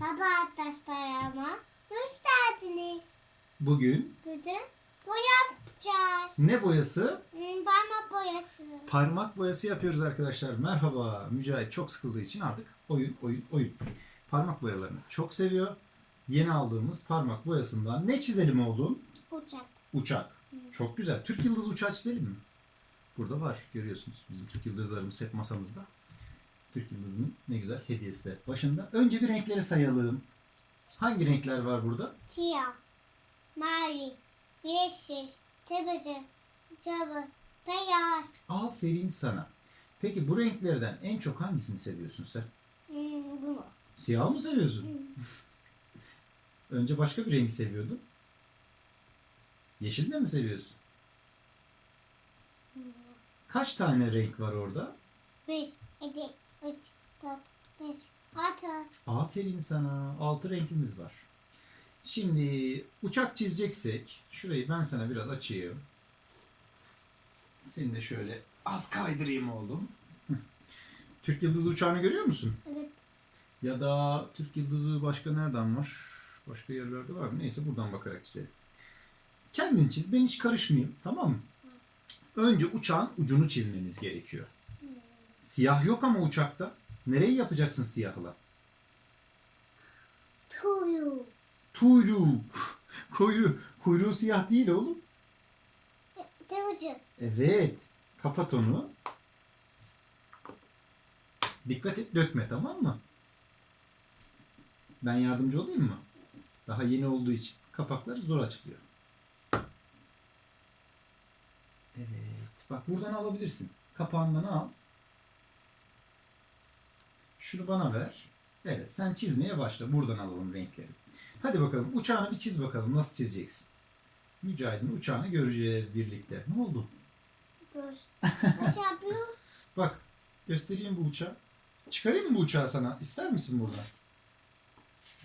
Baba arkadaşlarıma hoş geldiniz. Bugün Bugün boya yapacağız. ne boyası? Hmm, Parmak boyası. Parmak boyası yapıyoruz arkadaşlar. Merhaba. Mücahit çok sıkıldığı için artık oyun, oyun, oyun. Parmak boyalarını çok seviyor. Yeni aldığımız parmak boyasından ne çizelim oğlum? Uçak. Uçak. Çok güzel. Türk yıldızı uçağı çizelim mi? Burada var. Görüyorsunuz. Bizim Türk yıldızlarımız hep masamızda. Türk Yıldızı'nın ne güzel hediyesi de başında. Önce bir renkleri sayalım. Hangi renkler var burada? Siyah, mavi, yeşil, tepeci, cabı, beyaz. Aferin sana. Peki bu renklerden en çok hangisini seviyorsun sen? Hmm, bunu. Siyah mı seviyorsun? Hmm. Önce başka bir rengi seviyordun. Yeşil de mi seviyorsun? Hmm. Kaç tane renk var orada? Beş, evet. 3, 4, 5, 6. Aferin sana. 6 renkimiz var. Şimdi uçak çizeceksek şurayı ben sana biraz açayım. Seni de şöyle az kaydırayım oğlum. Türk Yıldızı uçağını görüyor musun? Evet. Ya da Türk Yıldızı başka nereden var? Başka yerlerde var mı? Neyse buradan bakarak çizelim. Kendin çiz. Ben hiç karışmayayım. Tamam mı? Önce uçağın ucunu çizmeniz gerekiyor. Siyah yok ama uçakta. Nereyi yapacaksın siyahla? Tuyu. Kuyruk. Kuyruğu, kuyruğu siyah değil oğlum. Kırmızı. Evet. Kapat onu. Dikkat et dökme tamam mı? Ben yardımcı olayım mı? Daha yeni olduğu için kapakları zor açılıyor. Evet. Bak buradan alabilirsin. Kapağından al. Şunu bana ver. Evet sen çizmeye başla. Buradan alalım renkleri. Hadi bakalım uçağını bir çiz bakalım. Nasıl çizeceksin? Mücahit'in uçağını göreceğiz birlikte. Ne oldu? Dur. Nasıl yapıyor? Bak göstereyim bu uçağı. Çıkarayım mı bu uçağı sana? İster misin burada?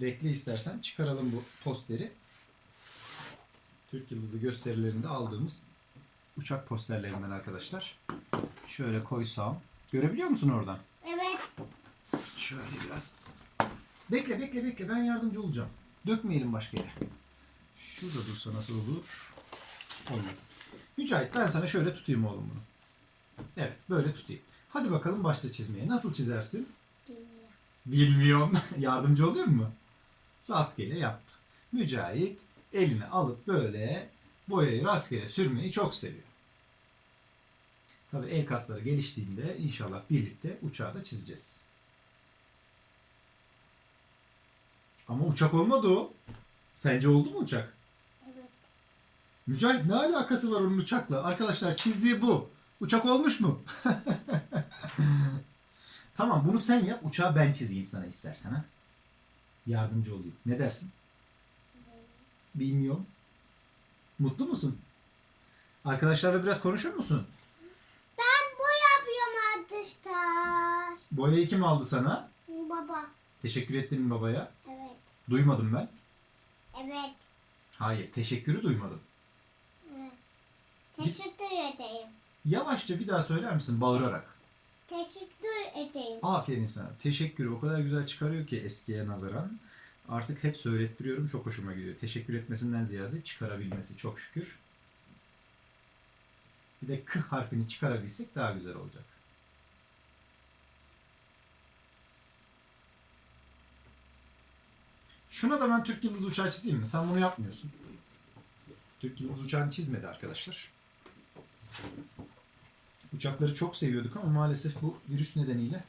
Bekle istersen çıkaralım bu posteri. Türk Yıldızı gösterilerinde aldığımız uçak posterlerinden arkadaşlar. Şöyle koysam. Görebiliyor musun oradan? Şöyle biraz. Bekle bekle bekle ben yardımcı olacağım. Dökmeyelim başka yere. Şurada dursa nasıl olur? Olmadı. Mücahit ben sana şöyle tutayım oğlum bunu. Evet böyle tutayım. Hadi bakalım başla çizmeye. Nasıl çizersin? Bilmiyorum. Bilmiyorum. Yardımcı olayım mı? Rastgele yaptı. Mücahit eline alıp böyle boyayı rastgele sürmeyi çok seviyor. Tabii el kasları geliştiğinde inşallah birlikte uçağı da çizeceğiz. Ama uçak olmadı o. Sence oldu mu uçak? Evet. Mücahit ne alakası var onun uçakla? Arkadaşlar çizdiği bu. Uçak olmuş mu? tamam bunu sen yap. Uçağı ben çizeyim sana istersen ha. Yardımcı olayım. Ne dersin? Bilmiyorum. Mutlu musun? Arkadaşlarla biraz konuşur musun? Ben boya yapıyorum arkadaşlar. Boyayı kim aldı sana? Baba. Teşekkür ettin mi babaya? Duymadım ben. Evet. Hayır, teşekkürü duymadım. evet. Teşekkür edeyim. Yavaşça bir daha söyler misin bağırarak? Teşekkür edeyim. Aferin sana. Teşekkürü o kadar güzel çıkarıyor ki eskiye nazaran. Artık hep söylettiriyorum. Çok hoşuma gidiyor. Teşekkür etmesinden ziyade çıkarabilmesi çok şükür. Bir de k harfini çıkarabilsek daha güzel olacak. Şuna da ben Türk Yıldızı uçağı çizeyim mi? Sen bunu yapmıyorsun. Türk Yıldızı uçağını çizmedi arkadaşlar. Uçakları çok seviyorduk ama maalesef bu virüs nedeniyle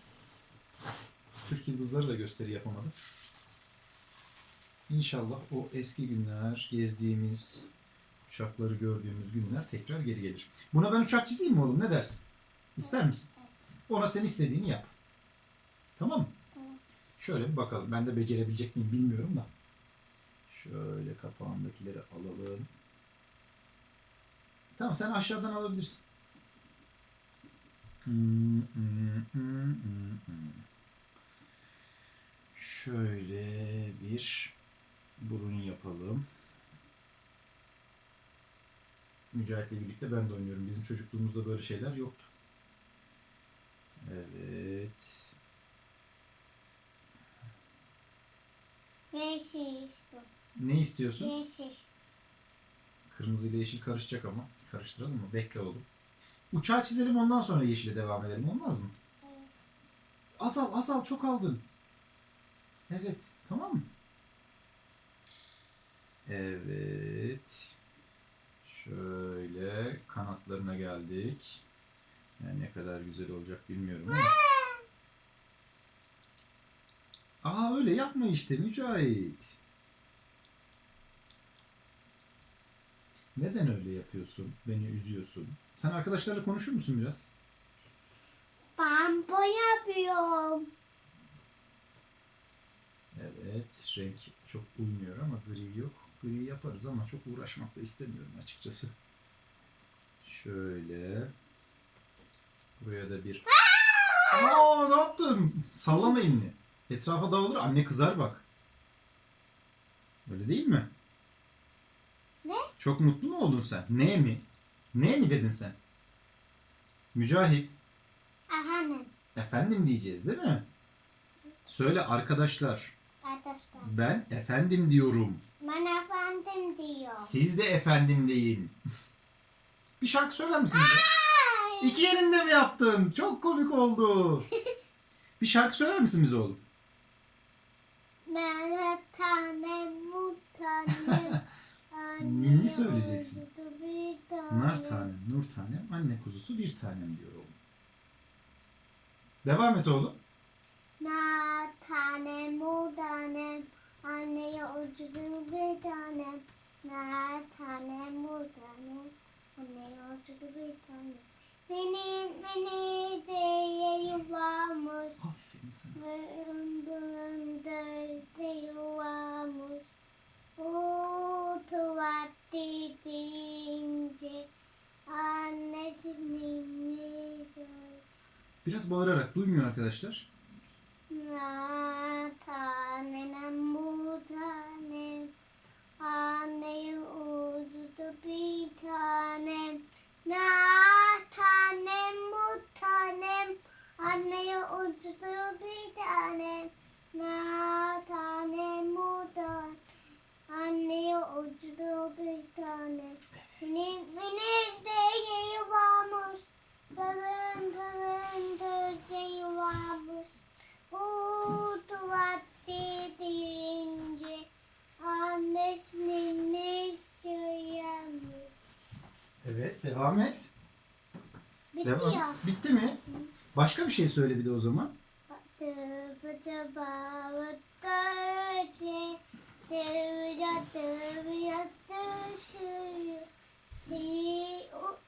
Türk Yıldızları da gösteri yapamadı. İnşallah o eski günler, gezdiğimiz, uçakları gördüğümüz günler tekrar geri gelir. Buna ben uçak çizeyim mi oğlum? Ne dersin? İster misin? Ona sen istediğini yap. Tamam mı? Şöyle bir bakalım. Ben de becerebilecek miyim bilmiyorum da. Şöyle kapağındakileri alalım. Tamam sen aşağıdan alabilirsin. Hmm, hmm, hmm. Şöyle bir burun yapalım. Mücahit'le birlikte ben de oynuyorum. Bizim çocukluğumuzda böyle şeyler yoktu. Evet. Yeşil istiyorum. Ne istiyorsun? Yeşil. Kırmızı ile yeşil karışacak ama. Karıştıralım mı? Bekle oğlum. Uçağı çizelim ondan sonra yeşile devam edelim. Olmaz mı? Evet. Azal azal çok aldın. Evet. Tamam mı? Evet. Şöyle kanatlarına geldik. Yani ne kadar güzel olacak bilmiyorum ama. Aa öyle yapma işte Mücahit. Neden öyle yapıyorsun? Beni üzüyorsun. Sen arkadaşlarla konuşur musun biraz? Ben boyamıyorum. Evet, renk çok uymuyor ama gri yok. Gri yaparız ama çok uğraşmak da istemiyorum açıkçası. Şöyle. Buraya da bir... Aa, ne yaptın? Sallama elini. Etrafa dağılır, anne kızar bak. Öyle değil mi? Ne? Çok mutlu mu oldun sen? Ne mi? Ne mi dedin sen? Mücahit. Efendim. Efendim diyeceğiz değil mi? Söyle arkadaşlar. Arkadaşlar. Ben efendim diyorum. Ben efendim diyor. Siz de efendim deyin. bir şarkı söyler misin bize? İki elinde mi yaptın? Çok komik oldu. bir şarkı söyler misin bize oğlum? Ben tanem bu tanem. Ninni söyleyeceksin. Nar tanem, nur tanem, anne kuzusu bir tanem diyor oğlum. Devam et oğlum. Nar tanem bu tanem. Anneye ucunu bir tanem. Nar tanem bu tanem. Anneye ucunu bir tanem. Beni beni de yuvamız. Aferin sana. Bunda Biraz bağırarak duymuyor arkadaşlar. Na tanem bu tanem Anne ucudu bir tanem. Na tanem bu tanem. Anne ucudu bir tanem. Na tanem bu tanem Anne ucudu bir tanem. Benim benim de yuvammış Benim benim de yuvammış bu tuvalette deyince annesinin ne söylemiş. Evet, devam et. Bitti Devam. ya. Bitti mi? Başka bir şey söyle bir de o zaman.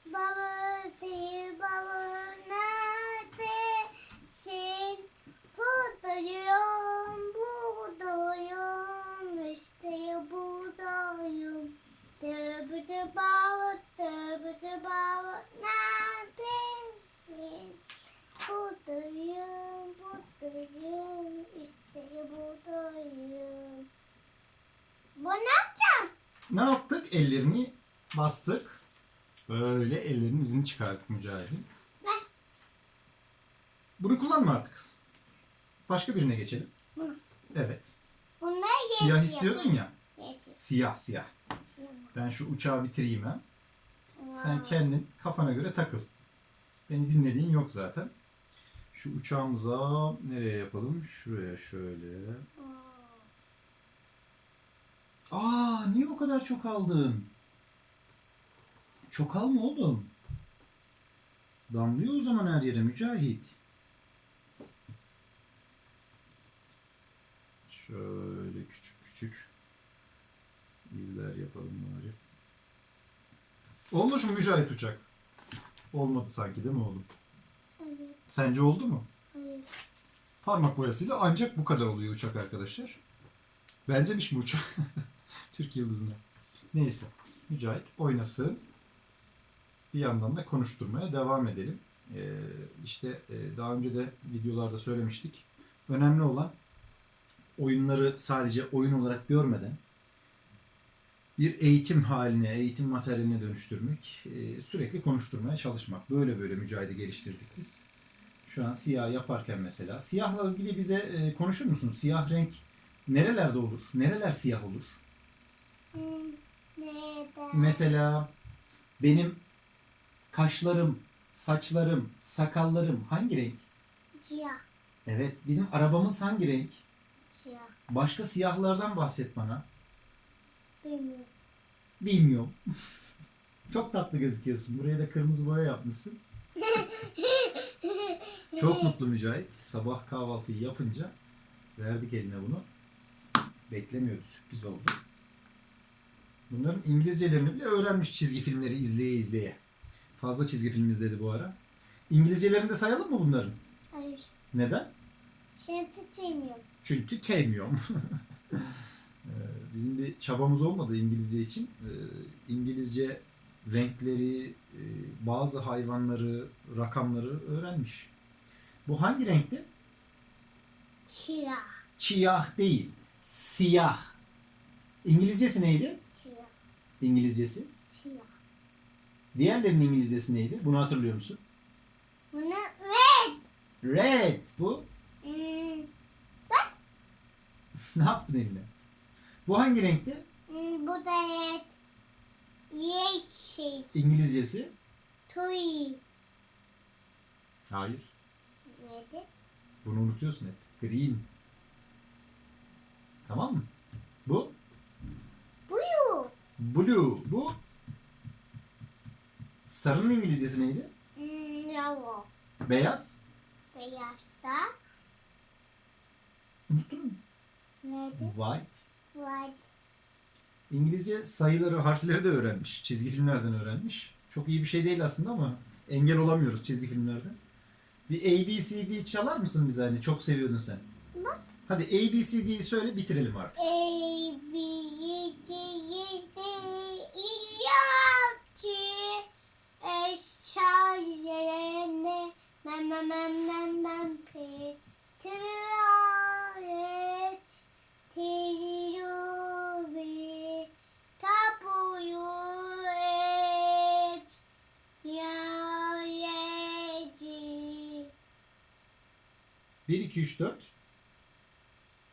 Baba neredesin Buradayım buradayım işte buradayım Tıpıcı bağır tıpıcı bağır neredesin Buradayım, buradayım, işte buradayım. Bu ne yapacağım? Ne yaptık? Ellerini bastık. Böyle ellerinin izini çıkardık Mücahit'in. Bunu kullanma artık. Başka birine geçelim. Bunu. Evet. Bunlar yeşil. Siyah istiyordun ya. Yeşil. Siyah siyah. Ben şu uçağı bitireyim hem. Sen kendin kafana göre takıl. Beni dinlediğin yok zaten. Şu uçağımıza nereye yapalım? Şuraya şöyle. Aa niye o kadar çok aldın? Çok alma oğlum. Damlıyor o zaman her yere Mücahit. Şöyle küçük küçük izler yapalım bari. Olmuş mu Mücahit uçak? Olmadı sanki değil mi oğlum? Evet, Sence oldu mu? evet. Parmak boyasıyla ancak bu kadar oluyor uçak arkadaşlar. Benzemiş mi uçak? Türk yıldızına. Neyse. Mücahit oynasın. Bir yandan da konuşturmaya devam edelim. Ee, işte e, daha önce de videolarda söylemiştik. Önemli olan oyunları sadece oyun olarak görmeden bir eğitim haline, eğitim materyaline dönüştürmek, e, sürekli konuşturmaya çalışmak. Böyle böyle Mücahit'i geliştirdik biz. Şu an siyah yaparken mesela. Siyahla ilgili bize e, konuşur musun? Siyah renk Nerelerde olur? Nereler siyah olur? Nerede? Mesela benim kaşlarım, saçlarım, sakallarım hangi renk? Siyah. Evet. Bizim arabamız hangi renk? Siyah. Başka siyahlardan bahset bana. Bilmiyorum. Bilmiyorum. Çok tatlı gözüküyorsun. Buraya da kırmızı boya yapmışsın. Çok mutlu Mücahit. Sabah kahvaltıyı yapınca verdik eline bunu. Beklemiyordu. Sürpriz oldu. Bunların İngilizcelerini bile öğrenmiş çizgi filmleri izleye izleye. Fazla çizgi film izledi bu ara. İngilizcelerini de sayalım mı bunların? Hayır. Neden? Şimdi sevmiyorum. Çünkü sevmiyorum. Ee, Bizim bir çabamız olmadı İngilizce için. Ee, İngilizce renkleri, e, bazı hayvanları, rakamları öğrenmiş. Bu hangi renkti? Siyah. Siyah değil, siyah. İngilizcesi neydi? Siyah. İngilizcesi. Siyah. Diğerlerinin İngilizcesi neydi? Bunu hatırlıyor musun? Bunu red. Red. Bu Hmm, ne yaptın eline? Bu hangi renkti? hmm, bu da red. Yeşil. İngilizcesi? Tuy. Hayır. Neydi? Bunu unutuyorsun hep. Green. Tamam mı? Bu? Blue. Blue. Bu? Sarının İngilizcesi neydi? Hmm, yellow. Beyaz. Beyaz da. Unuttun mu? Neydi? White. White. İngilizce sayıları, harfleri de öğrenmiş. Çizgi filmlerden öğrenmiş. Çok iyi bir şey değil aslında ama engel olamıyoruz çizgi filmlerden. Bir A, B, C, D çalar mısın bize hani? Çok seviyordun sen. Bak. Hadi A, B, C, D'yi söyle bitirelim artık. A, B, C, D, E, F, G, H, I, J, N, M, M, M, M, M, P, Q, 1, 2, 3, 4.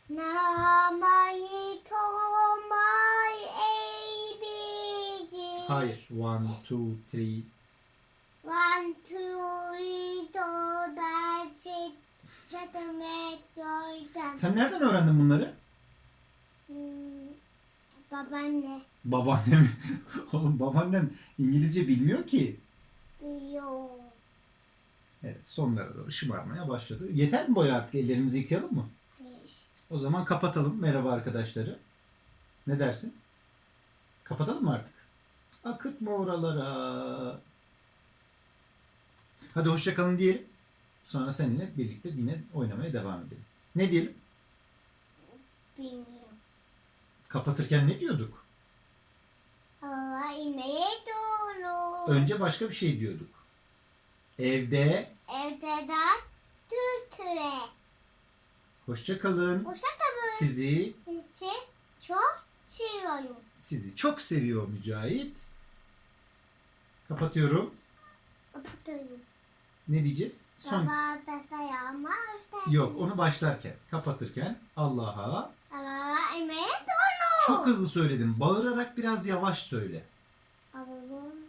Namai tomai ABC. Hayır. 1, 2, 3. One, two, three, four, five, six, seven, eight, nine, Sen nereden öğrendin bunları? Hmm, babaanne. Babaannem. Oğlum babaannen İngilizce bilmiyor ki. Yok. Evet sonlara doğru şımarmaya başladı. Yeter mi boya artık ellerimizi yıkayalım mı? Hayır. O zaman kapatalım merhaba arkadaşları. Ne dersin? Kapatalım mı artık? Akıtma oralara. Hadi hoşçakalın diyelim. Sonra seninle birlikte yine oynamaya devam edelim. Ne diyelim? Bilmiyorum. Kapatırken ne diyorduk? Hava inmeye doğru. Önce başka bir şey diyorduk. Evde Evde de tütüre. hoşçakalın. Hoşçakalın. Sizi Sizi çok seviyorum. sizi çok seviyor Mücahit. Kapatıyorum. Öpüyorum. Ne diyeceğiz? Son. Yok onu başlarken, kapatırken Allah'a Hava inmeye doğru. çok hızlı söyledim. Bağırarak biraz yavaş söyle.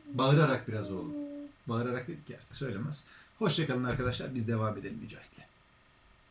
Bağırarak biraz oldu. Bağırarak dedik ya artık söylemez. Hoşçakalın arkadaşlar. Biz devam edelim Mücahit'le.